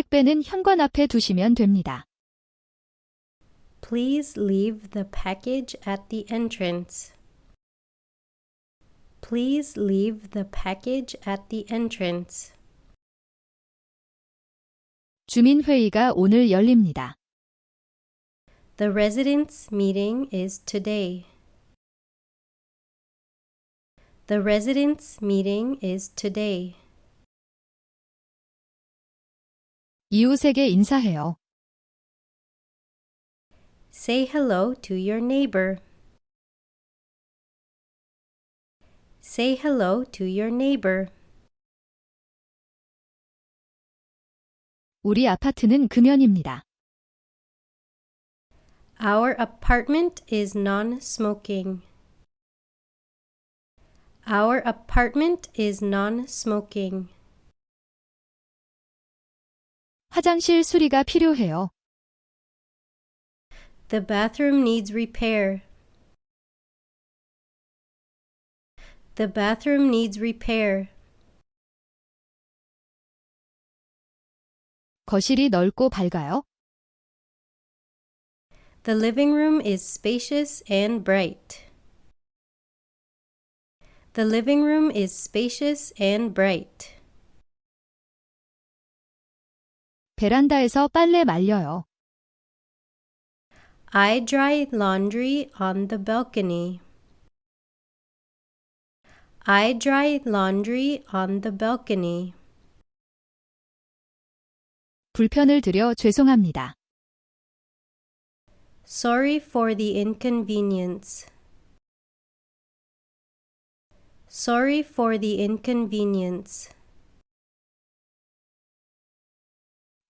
택배는 현관 앞에 두시면 됩니다. Please leave the package at the entrance. Please leave the package at the entrance. 주민회의가 오늘 열립니다. The residents' meeting is today. The residents' meeting is today. 이웃에게 인사해요. Say hello to your neighbor. Say hello to your neighbor. 우리 아파트는 금연입니다. Our apartment is non smoking. Our apartment is non smoking. 화장실 수리가 필요해요. The bathroom needs repair. The bathroom needs repair. 거실이 넓고 밝아요. The living room is spacious and bright. The living room is spacious and bright. 베란다에서 빨래 말려요. I dry laundry on the balcony. I dry laundry on the balcony. 불편을 드려 죄송합니다. Sorry for the inconvenience. Sorry for the inconvenience.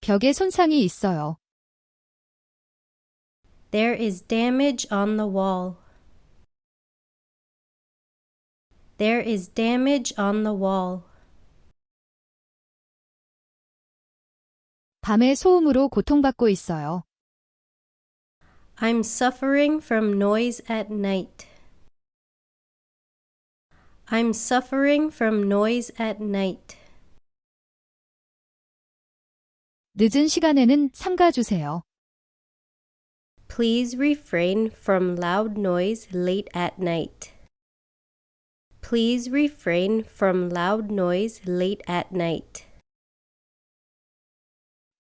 벽에 손상이 있어요. There is damage on the wall. There is damage on the wall. 밤에 소음으로 고통받고 있어요. I'm suffering from noise at night. I'm suffering from noise at night. 늦은 시간에는 삼가 주세요. Please refrain from loud noise late at night. Please refrain from loud noise late at night.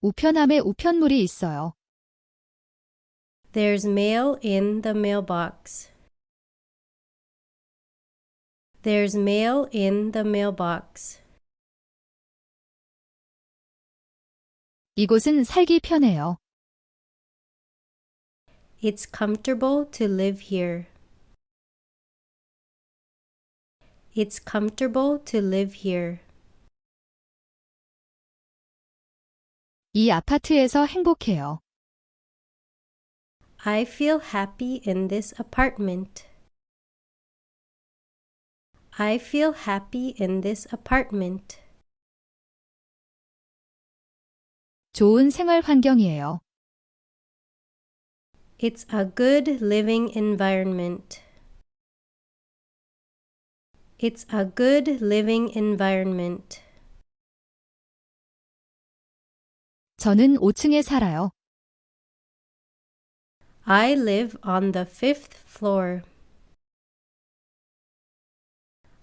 우편함에 우편물이 있어요. There's mail in the mailbox. There's mail in the mailbox. 이곳은 살기 편해요. It's comfortable to live here. It's comfortable to live here. 이 아파트에서 행복해요. I feel happy in this apartment. I feel happy in this apartment. 좋은 생활 환경이에요. It's a good living environment. It's a good living environment. 저는 5층에 살아요. I live on the fifth floor.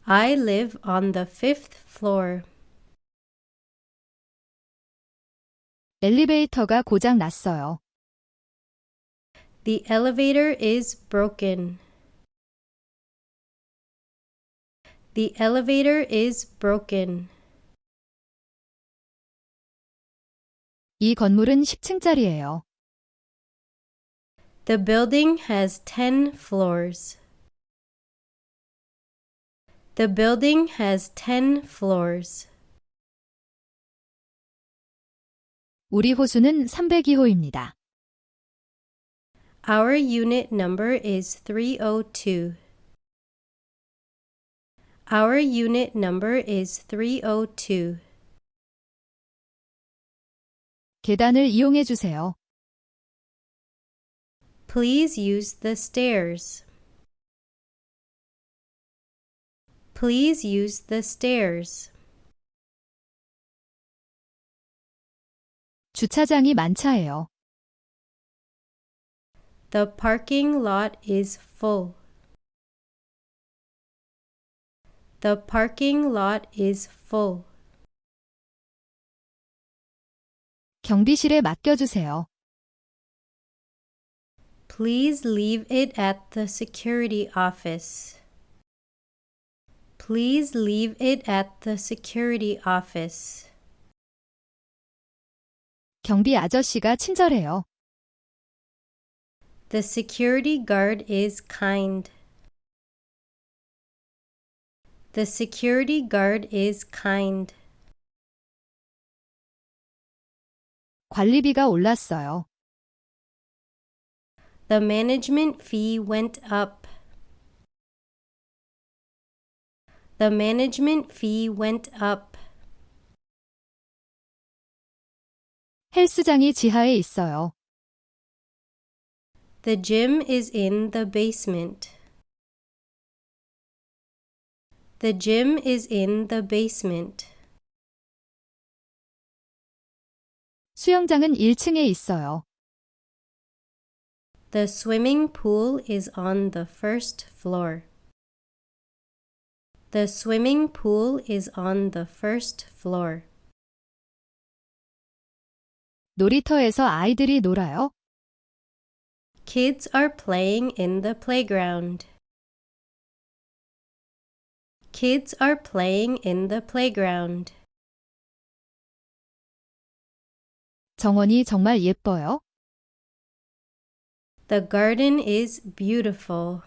I live on the fifth floor. 엘리베이터가 고장 났어요. The elevator is broken. The elevator is broken. 이 건물은 10층짜리예요. The building has 10 floors. The building has 10 floors. 우리 호수는 302호입니다. Our unit number is 302. Our unit number is 302. 계단을 이용해 주세요. Please use the stairs. Please use the stairs. 주차장이 만차해요. The parking lot is full. The parking lot is full. 경비실에 맡겨주세요. Please leave it at the security office. Please leave it at the security office. 경비 아저씨가 친절해요. The security guard is kind. The security guard is kind. 관리비가 올랐어요. The management fee went up. The management fee went up. 헬스장이 지하에 있어요. The gym is in the basement. The gym is in the basement. 수영장은 1층에 있어요. The swimming pool is on the first floor. The swimming pool is on the first floor. 놀이터에서 아이들이 놀아요. Kids are playing in the playground. Kids are playing in the playground. 정원이 정말 예뻐요. The garden is beautiful.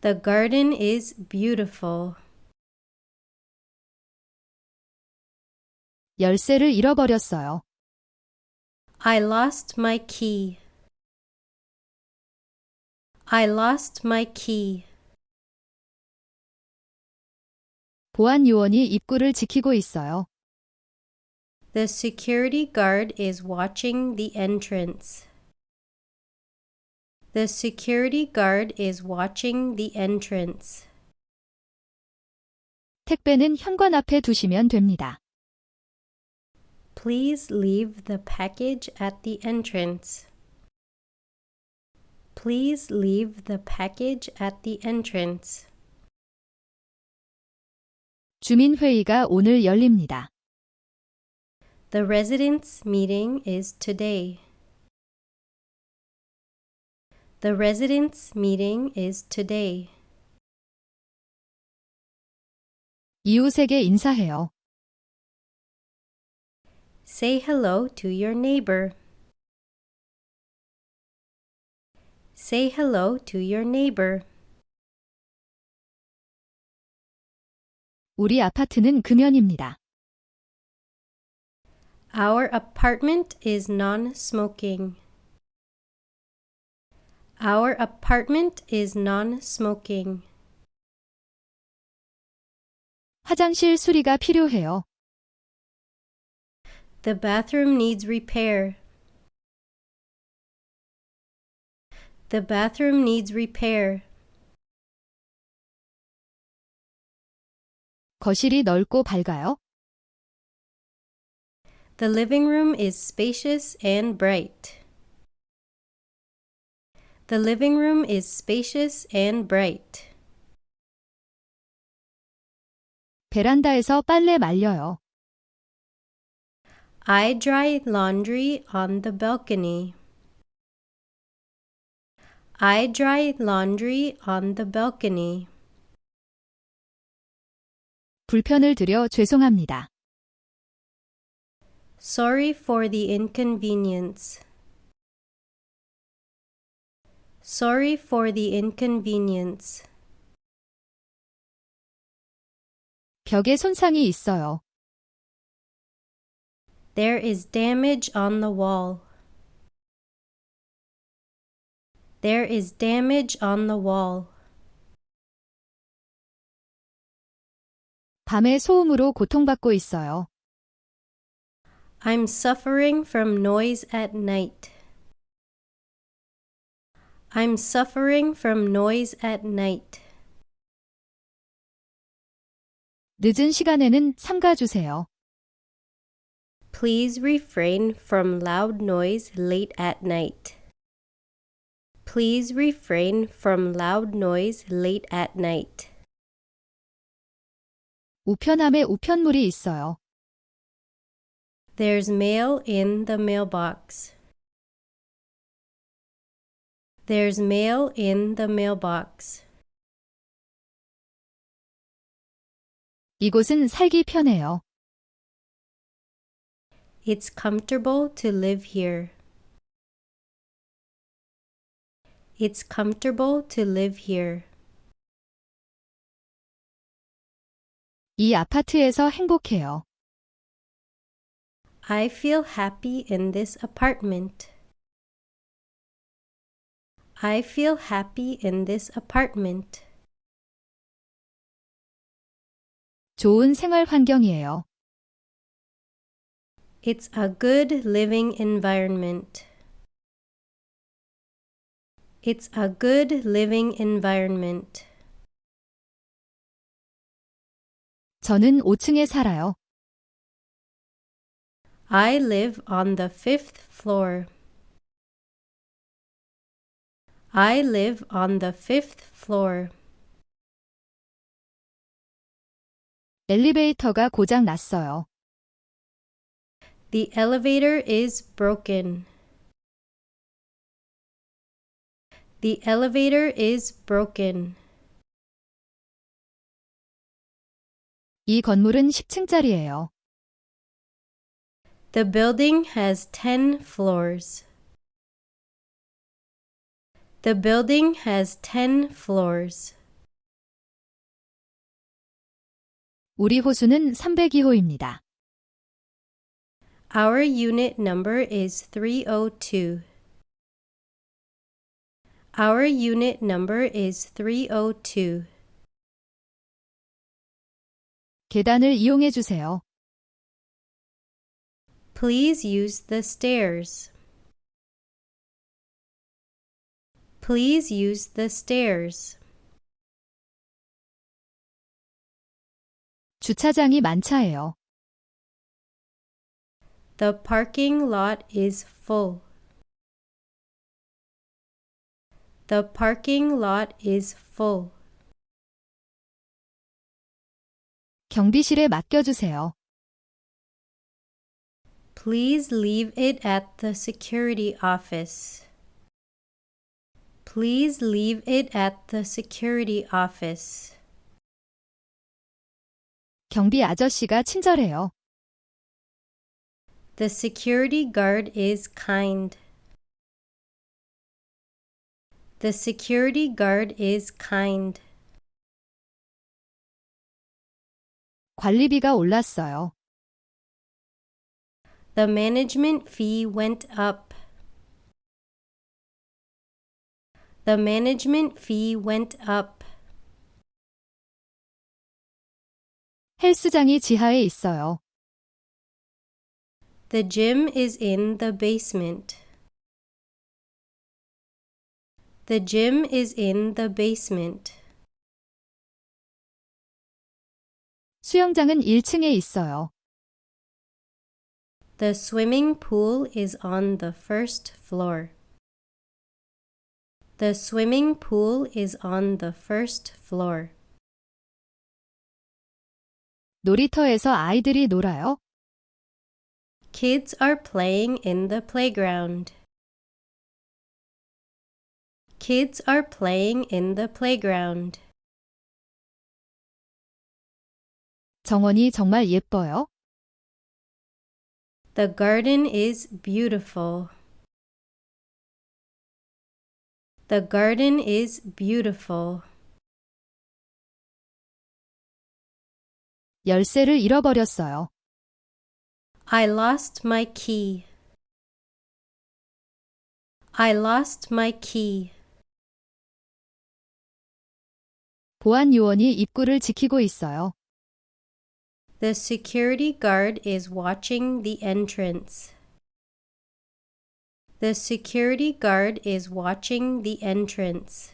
The garden is beautiful. 열쇠를 잃어버렸어요. I lost my key. I lost my key. 보안 요원이 입구를 지키고 있어요. The security guard is watching the entrance. The security guard is watching the entrance. 택배는 현관 앞에 두시면 됩니다. Please leave the package at the entrance. Please leave the package at the entrance. 주민회의가 오늘 열립니다. The residents' meeting is today. The residents' meeting is today. 이웃에게 인사해요. Say hello to your neighbor. Say hello to your neighbor. 우리 아파트는 금연입니다. Our apartment is non smoking. Our apartment is non smoking. 화장실 수리가 필요해요. The bathroom needs repair. The bathroom needs repair. 거실이 넓고 밝아요. The living room is spacious and bright. The living room is spacious and bright. 베란다에서 빨래 말려요. I dry laundry on the balcony. I dry laundry on the balcony. 불편을 드려 죄송합니다. Sorry for the inconvenience. Sorry for the inconvenience. 벽에 손상이 있어요. There is damage on the wall. There is damage on the wall. 밤에 소음으로 고통받고 있어요. I'm suffering from noise at night. I'm suffering from noise at night. 늦은 시간에는 삼가 주세요. Please refrain from loud noise late at night. Please refrain from loud noise late at night. 우편함에 우편물이 있어요. There's mail in the mailbox. There's mail in the mailbox. 이곳은 살기 편해요. It's comfortable to live here. It's comfortable to live here. 이 아파트에서 행복해요. I feel happy in this apartment. I feel happy in this apartment. 좋은 생활 환경이에요. It's a good living environment. It's a good living environment. 저는 5층에 살아요. I live on the fifth floor. I live on the fifth floor. 엘리베이터가 고장 났어요. The elevator is broken. The elevator is broken. 이 건물은 10층짜리예요. The building has 10 floors. The building has 10 floors. 우리 호수는 302호입니다. Our unit number is 302. Our unit number is 302. 계단을 이용해 주세요. Please use the stairs. Please use the stairs. 주차장이 만차해요. The parking lot is full. The parking lot is full. 경비실에 맡겨주세요. Please leave it at the security office. Please leave it at the security office. 경비 아저씨가 친절해요. The security guard is kind. The security guard is kind. 관리비가 올랐어요. The management fee went up. The management fee went up. 헬스장이 지하에 있어요. The gym is in the basement. The gym is in the basement. 수영장은 1층에 있어요. The swimming pool is on the first floor. The swimming pool is on the first floor. 놀이터에서 아이들이 놀아요. Kids are playing in the playground. Kids are playing in the playground. 정원이 정말 예뻐요. The garden is beautiful. The garden is beautiful. 열쇠를 잃어버렸어요. I lost my key. I lost my key. 보안 요원이 입구를 지키고 있어요. The security guard is watching the entrance. The security guard is watching the entrance.